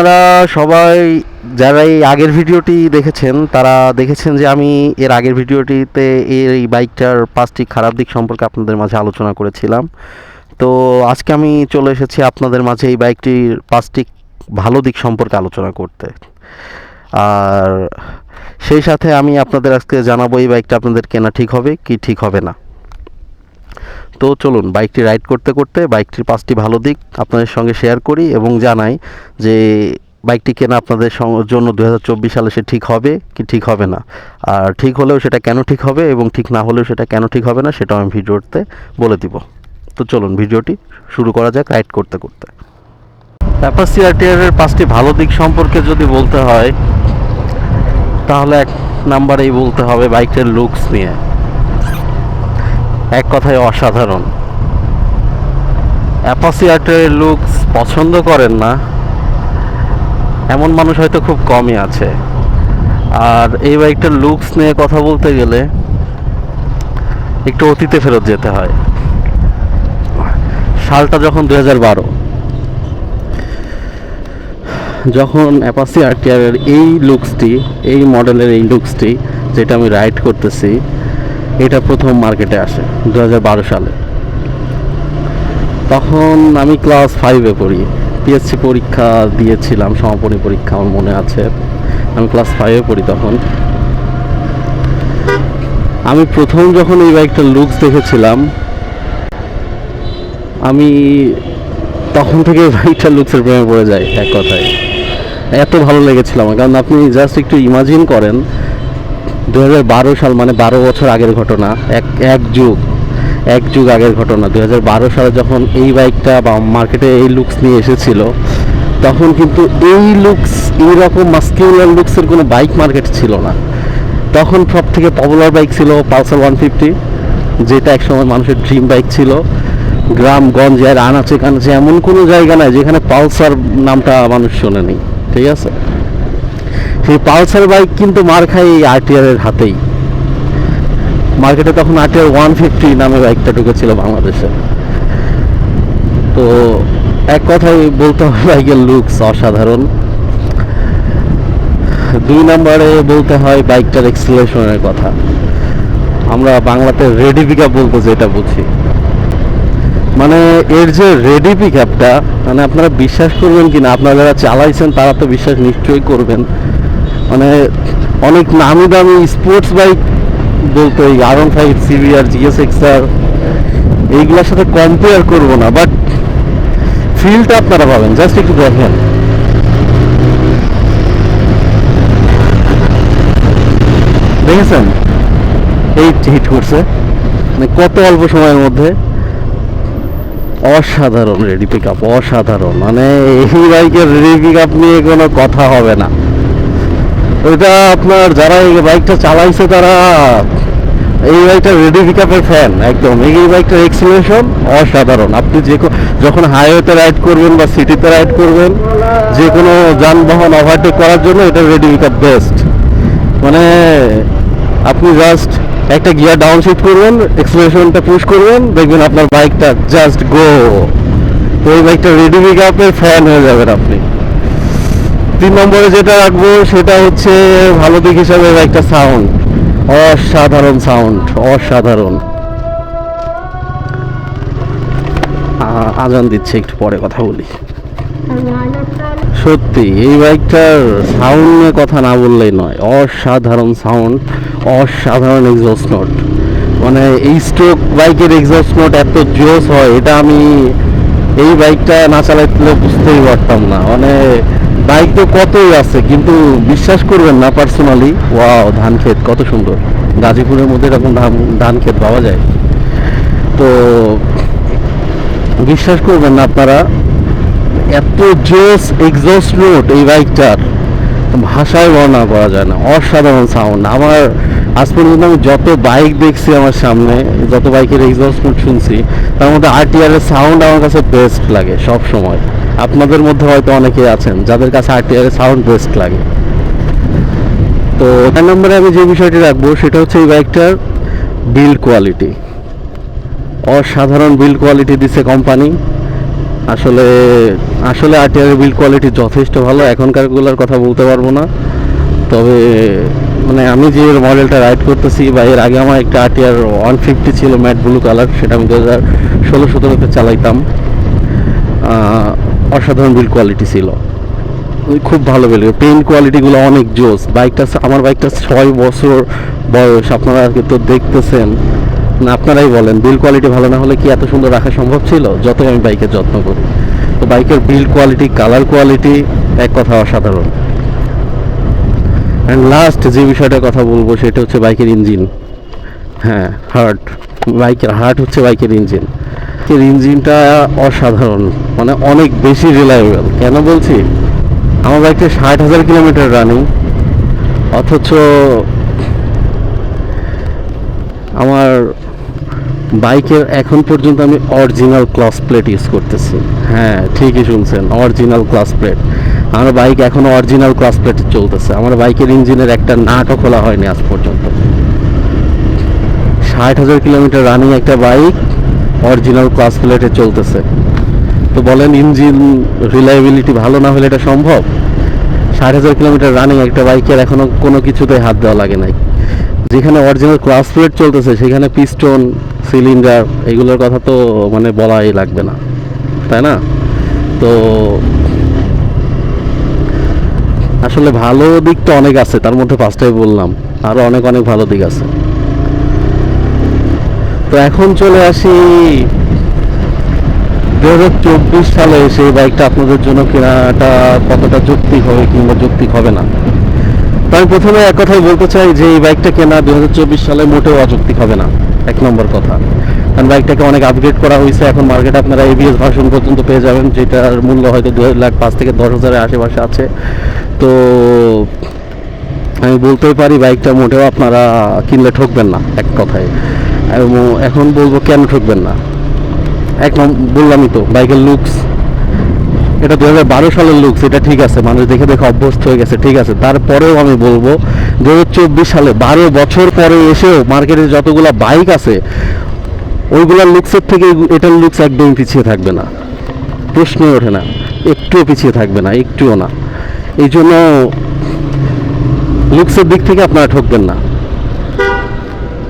আপনারা সবাই যারা এই আগের ভিডিওটি দেখেছেন, তারা দেখেছেন যে আমি এর আগের ভিডিওটিতে এই বাইকটার পাঁচটি খারাপ দিক সম্পর্কে আপনাদের মাঝে আলোচনা করেছিলাম। তো আজকে আমি চলে এসেছি আপনাদের মাঝে এই বাইকটির পাঁচটি ভালো দিক সম্পর্কে আলোচনা করতে। আর সেই সাথে আমি আপনাদের আজকে জানাব এই বাইকটা আপনাদের কেনা ঠিক হবে, কি ঠিক হবে না। তো চলুন বাইকটি রাইড করতে করতে বাইকটির পাঁচটি ভালো দিক আপনাদের সঙ্গে শেয়ার করি এবং জানাই যে বাইকটি কেনা আপনাদের জন্য দু সালে সে ঠিক হবে কি ঠিক হবে না। আর ঠিক হলেও সেটা কেন ঠিক হবে এবং ঠিক না হলেও সেটা কেন ঠিক হবে না সেটাও আমি ভিডিওতে বলে দিব। তো চলুন, ভিডিওটি শুরু করা যাক রাইড করতে করতে। অ্যাপাসি আরটিআরের পাঁচটি ভালো দিক সম্পর্কে যদি বলতে হয়, তাহলে এক নাম্বারেই বলতে হবে বাইকটার লুকস নিয়ে। এক কথায় অসাধারণ। অ্যাপাসি আর্টের লুকস পছন্দ করেন না। এমন মানুষ হয়তো খুব কমই আছে। আর এই বাইকটার লুকস নিয়ে কথা বলতে গেলে একটু অতীতে ফেরত যেতে হয়। সালটা যখন দু বারো, যখন অ্যাপাসি আরটিআরের এই লুকসটি এই মডেলের এই লুকসটি যেটা আমি রাইড করতেছি এটা প্রথম মার্কেটে আসে দু হাজার বারো সালে। তখন আমি ক্লাস ফাইভে পড়ি। পিএসসি পরীক্ষা দিয়েছিলাম, সমাপনী পরীক্ষা আমার মনে আছে। আমি ক্লাস ফাইভে পড়ি তখন। আমি প্রথম যখন এই বাইকটার লুকস দেখেছিলাম, আমি তখন থেকে বাইকটার লুকসের প্রেমে পড়ে যাই, এক কথায়। এত ভালো লেগেছিল আমার। কারণ আপনি জাস্ট একটু ইমাজিন করেন দু হাজার বারো সাল মানে বারো বছর আগের ঘটনা। এক এক যুগ। এক যুগ আগের ঘটনা। দু হাজার বারো সালে যখন এই বাইকটা বা মার্কেটে এই লুকস নিয়ে এসেছিল, তখন কিন্তু এই লুকস এইরকম মাস্কিউলার লুকসের কোনো বাইক মার্কেট ছিল না। তখন সব থেকে পপুলার বাইক ছিল পালসার ওয়ান ফিফটি যেটা একসময় মানুষের ড্রিম বাইক ছিল। গ্রামগঞ্জে আর আনাচে কানাচে, এমন কোনো জায়গা নাই যেখানে পালসার নামটা মানুষ শোনেনি। ঠিক আছে? সেই পালসার বাইক কিন্তু মার খায় এই আরটিআর এর হাতেই। মার্কেটে তখন আরটিআর ওয়ান ফিফটি নামে বাইকটা ঢুকেছিল বাংলাদেশে। তো এক কথায় বলতে হবে বাইকের লুকস অসাধারণ। দুই নম্বরে বলতে হয় বাইকটার এক্সিলেশনের কথা। আমরা বাংলাতে রেডি পিক আপ বলতে যেটা বুঝি। মানে এর যে রেডি পিক আপটা মানে আপনারা বিশ্বাস করবেন কি না আপনারা যারা চালাইছেন তারা তো বিশ্বাস নিশ্চয়ই করবেন। মানে অনেক নামি দামি স্পোর্টস বাইক বলতে এই R one five CVR GS XR এইগুলোর সাথে কম্পেয়ার করব না বাট ফিলটা আপনারা পাবেন জাস্ট একটু দেখেন। দেখেছেন? এই হিট করছে। মানে কত অল্প সময়ের মধ্যে? অসাধারণ রেডি পিক আপ অসাধারণ। মানে এই বাইকের রেডি পিক আপ নিয়ে কোনো কথা হবে না। ওইটা আপনার যারা এই বাইকটা চালাইছে তারা, এই বাইকটা রেডি পিক ফ্যান একদম। এই বাইকটার এক্সিলেশন অসাধারণ। আপনি যে যখন হাইওয়েতে রাইড করবেন বা সিটিতে রাইড করবেন, যে কোনো যানবাহন ওভারটেক করার জন্য এটা রেডি পিক আপ বেস্ট মানে আপনি জাস্ট একটা গিয়ার ডাউন শিফট করবেন এক্সিলারেশনটা পুশ করবেন, দেখবেন আপনার বাইকটা জাস্ট গো তো এই বাইকটা রেডি পিক আপের ফ্যান হয়ে যাবেন আপনি। তিন নম্বরে যেটা রাখব, সেটা হচ্ছে ভালো দিক হিসাবে বাইকটা সাউন্ড অসাধারণ সাউন্ড অসাধারণ। আজান দিচ্ছে, একটু পরে কথা বলি। সত্যি, এই বাইকটার সাউন্ড কথা না বললেই নয়, অসাধারণ সাউন্ড অসাধারণ এক্সস্ট নোট মানে এই স্ট্রোক বাইকের এক্সস্ট নোট এত জোস হয়, এটা আমি এই বাইকটা না চালাইলে বুঝতেই পারতাম না। মানে বাইক তো কতই আছে, কিন্তু বিশ্বাস করবেন না পার্সোনালি ওয়াও ধান ক্ষেত, কত সুন্দর। গাজীপুরের মধ্যে এরকম ধান ধান ক্ষেত পাওয়া যায়। তো বিশ্বাস করবেন না আপনারা, এত জোস এক্সস্ট রোড এই বাইকটার। ভাষায় বর্ণনা করা যায় না, অসাধারণ সাউন্ড আমার, আজ পর্যন্ত আমি যত বাইক দেখছি আমার সামনে, যত বাইকের এক্সস্ট শুনছি, তার মধ্যে আরটিআর এর সাউন্ড আমার কাছে বেস্ট লাগে সব সময় আপনাদের মধ্যে হয়তো অনেকেই আছেন, যাদের কাছে আরটিআর সাউন্ড বেস্ট লাগে। তো তার নম্বরে আমি যে বিষয়টি রাখব, সেটা হচ্ছে এই বাইকটার বিল্ড কোয়ালিটি অসাধারণ বিল্ড কোয়ালিটি দিচ্ছে কোম্পানি আসলে আসলে আরটিআর বিল্ড কোয়ালিটি যথেষ্ট ভালো এখনকারগুলোর কথা বলতে পারব না। তবে মানে আমি যে মডেলটা রাইড করতেছি, বা এর আগে আমার একটা আরটিআর ওয়ান ফিফটি ছিল ম্যাট ব্লু কালার সেটা আমি দু হাজার ষোলো সতেরোতে চালাইতাম। অসাধারণ বিল কোয়ালিটি ছিল। খুব ভালো বেল পেন কোয়ালিটিগুলো অনেক জোস। বাইকটা আমার বাইকটা ছয় বছর বয়স, আপনারা আর তো দেখতেছেন। না, আপনারাই বলেন বিল কোয়ালিটি ভালো না হলে কি এত সুন্দর রাখা সম্ভব ছিল? যতই আমি বাইকের যত্ন করি। তো বাইকের বিল্ড কোয়ালিটি কালার কোয়ালিটি এক কথা অসাধারণ। অ্যান্ড লাস্ট যে বিষয়টা কথা বলব, সেটা হচ্ছে বাইকের ইঞ্জিন হ্যাঁ হার্ট বাইকের হার্ট হচ্ছে বাইকের ইঞ্জিন এর ইঞ্জিনটা অসাধারণ মানে অনেক বেশি রিলায়েবল কেন বলছি? আমার বাইকটা ষাট হাজার কিলোমিটার রানিং অথচ আমার বাইকের এখন পর্যন্ত আমি অরিজিনাল ক্লাস প্লেট ইউজ করতেছি। হ্যাঁ ঠিকই শুনছেন অরিজিনাল ক্লাস প্লেট আমার বাইক এখনও অরিজিনাল ক্লাস প্লেটে চলতেছে। আমার বাইকের ইঞ্জিনের একটা নাটও খোলা হয়নি আজ পর্যন্ত। ষাট হাজার কিলোমিটার রানিং একটা বাইক অরিজিনাল ক্লাস প্লেটে চলতেছে। তো বলেন, ইঞ্জিন রিলায়েবিলিটি ভালো না হলে এটা সম্ভব? ষাট হাজার কিলোমিটার রানিং একটা বাইকের এখনও কোনো কিছুতে হাত দেওয়া লাগে নাই। যেখানে অরিজিনাল ক্লাস প্লেট চলতেছে, সেখানে পিস্টন সিলিন্ডার এগুলোর কথা তো মানে বলাই লাগবে না। তাই না? তো আসলে ভালো দিক তো অনেক আছে, তার মধ্যে পাঁচটাই বললাম। আরও অনেক অনেক ভালো দিক আছে। তো এখন চলে আসি। দু হাজার চব্বিশ সালে সেই বাইকটা আপনাদের জন্য কেনাটা কতটা যৌক্তিক হবে কিংবা যৌক্তিক হবে না? তো আমি প্রথমে এক কথাই বলতে চাই যে এই বাইকটা কেনা দু হাজার চব্বিশ সালে মোটেও অযৌক্তিক হবে না। এক নম্বর কথা। কারণ বাইকটাকে অনেক আপগ্রেড করা হয়েছে। এখন মার্কেটে আপনারা এবিএস ভার্সন পর্যন্ত পেয়ে যাবেন, যেটার মূল্য হয়তো দু লাখ পাঁচ থেকে দশ হাজারের আশেপাশে আছে। তো আমি বলতেই পারি, বাইকটা মোটেও আপনারা কিনলে ঠকবেন না, এক কথায়। এবং এখন বলব কেন ঠকবেন না? এক বললামই তো, বাইকের লুকস এটা দু হাজার বারো সালের লুকস এটা ঠিক আছে, মানুষ দেখে দেখে অভ্যস্ত হয়ে গেছে, ঠিক আছে। তারপরেও আমি বলব দু হাজার চব্বিশ সালে বারো বছর পরে এসেও মার্কেটে যতগুলা বাইক আছে, ওইগুলার লুকসের থেকে এটার লুকস একদমই পিছিয়ে থাকবে না। প্রশ্নই ওঠে না, একটুও পিছিয়ে থাকবে না, একটুও না। এই জন্য লুকসের দিক থেকে আপনারা ঠকবেন না।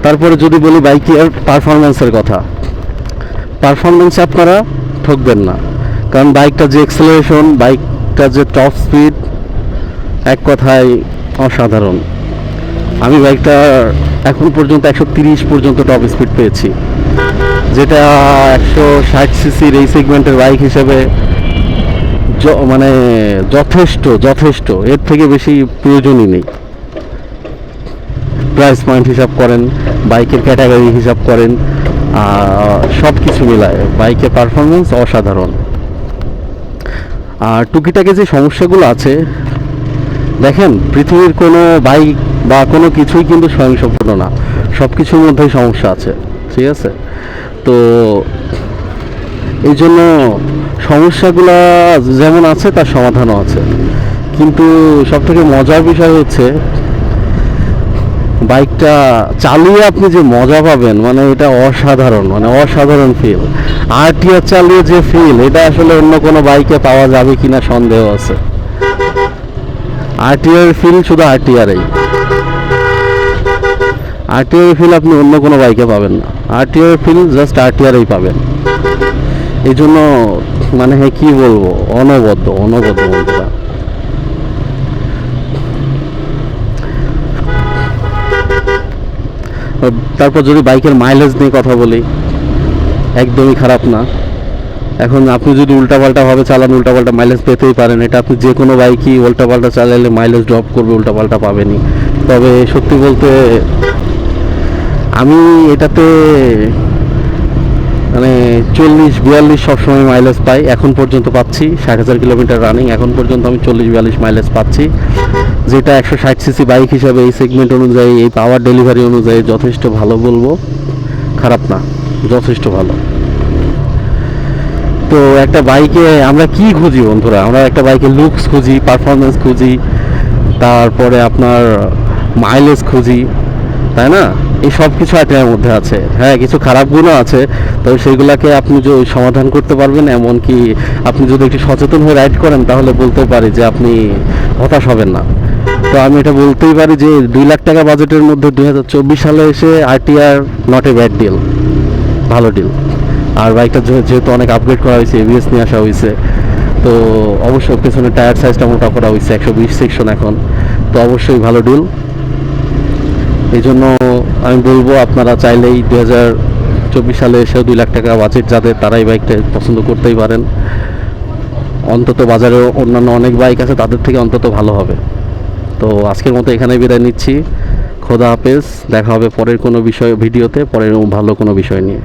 তারপরে যদি বলি বাইকের পারফরমেন্সের কথা পারফরমেন্সে আপনারা ঠকবেন না। কারণ বাইকটা যে এক্সেলারেশন বাইকটা যে টপ স্পিড এক কথায় অসাধারণ। আমি বাইকটা এখন পর্যন্ত একশো তিরিশ পর্যন্ত টপ স্পিড পেয়েছি। যেটা একশো ষাট সিসির এই সেগমেন্টের বাইক হিসেবে মানে যথেষ্ট যথেষ্ট। এর থেকে বেশি প্রয়োজনই নেই। প্রাইস পয়েন্ট হিসাব করেন, বাইকের ক্যাটাগরি হিসাব করেন সব কিছু মিলায়। বাইকের পারফরমেন্স অসাধারণ। আর টুকিটাকে যে সমস্যাগুলো আছে, দেখেন, পৃথিবীর কোনো বাইক বা কোনো কিছুই কিন্তু স্বয়ংসম্পূর্ণ না। সব কিছুর মধ্যেই সমস্যা আছে, ঠিক আছে? তো এই জন্য সমস্যাগুলো যেমন আছে, তার সমাধানও আছে। কিন্তু সবথেকে মজার বিষয় হচ্ছে বাইকটা চালিয়ে আপনি যে মজা পাবেন মানে এটা অসাধারণ মানে অসাধারণ ফিল আরটিআর চালিয়ে যে ফিল এটা আসলে অন্য কোনো বাইকে পাওয়া যাবে কিনা সন্দেহ আছে। আরটিআর ফিল শুধু আরটিআরই আরটিআর ফিল আপনি অন্য কোনো বাইকে পাবেন না। আরটিআর ফিল জাস্ট আরটিআরই পাবেন। এই জন্য মানে কি বলব, অনবদ্য অনবদ্য বন্ধুরা তারপর যদি বাইকের মাইলেজ নিয়ে কথা বলি, একদমই খারাপ না। এখন আপনি যদি উল্টাপাল্টাভাবে চালান, উল্টাপাল্টা মাইলেজ পেতেই পারেন। এটা আপনি যে কোনো বাইকই উল্টাপাল্টা চালালে মাইলেজ ড্রপ করবে, উল্টাপাল্টা পাবেনি তবে সত্যি বলতে, আমি এটাতে চল্লিশ, বিয়াল্লিশ সবসময় মাইলেজ পাই। এখন পর্যন্ত পাচ্ছি ষাট হাজার কিলোমিটার রানিং এখন পর্যন্ত আমি চল্লিশ, বিয়াল্লিশ মাইলেজ পাচ্ছি। যেটা একশো ষাট সিসি বাইক হিসাবে এই সেগমেন্ট অনুযায়ী, এই পাওয়ার ডেলিভারি অনুযায়ী যথেষ্ট ভালো বলব। খারাপ না, যথেষ্ট ভালো। তো একটা বাইকে আমরা কি খুঁজি বন্ধুরা? আমরা একটা বাইকে লুকস খুঁজি পারফরমেন্স খুঁজি, তারপরে আপনার মাইলেজ খুঁজি, তাই না? এই সব কিছু আইটেমের মধ্যে আছে। হ্যাঁ কিছু খারাপ গুণও আছে, তবে সেগুলোকে আপনি যে সমাধান করতে পারবেন, এমনকি আপনি যদি একটু সচেতন হয়ে রাইড করেন, তাহলে বলতে পারি যে আপনি হতাশ হবেন না। তো আমি এটা বলতেই পারি যে দুই লাখ টাকা বাজেটের মধ্যে দুই হাজার চব্বিশ সালে এসে RTR not a bad deal ভালো ডিল আর বাইকটা যেহেতু অনেক আপগ্রেড করা হয়েছে এবিএস নিয়ে আসা হয়েছে, তো অবশ্যই পেছনে টায়ার সাইজটা মোটা করা হয়েছে, একশো বিশ সেকশন এখন। তো অবশ্যই ভালো ডিল এই জন্য আমি বলব, আপনারা চাইলেই দু হাজার চব্বিশ সালে এসেও দুই লাখ টাকা বাজেট যাদের, তারাই বাইকটা পছন্দ করতেই পারেন। অন্তত বাজারে অন্যান্য অনেক বাইক আছে, তাদের থেকে অন্তত ভালো হবে। তো আজকের মতো এখানে বিদায় নিচ্ছি। খোদা হাফেজ, দেখা হবে পরের কোনো বিষয়, ভিডিওতে, পরের ভালো কোনো বিষয় নিয়ে।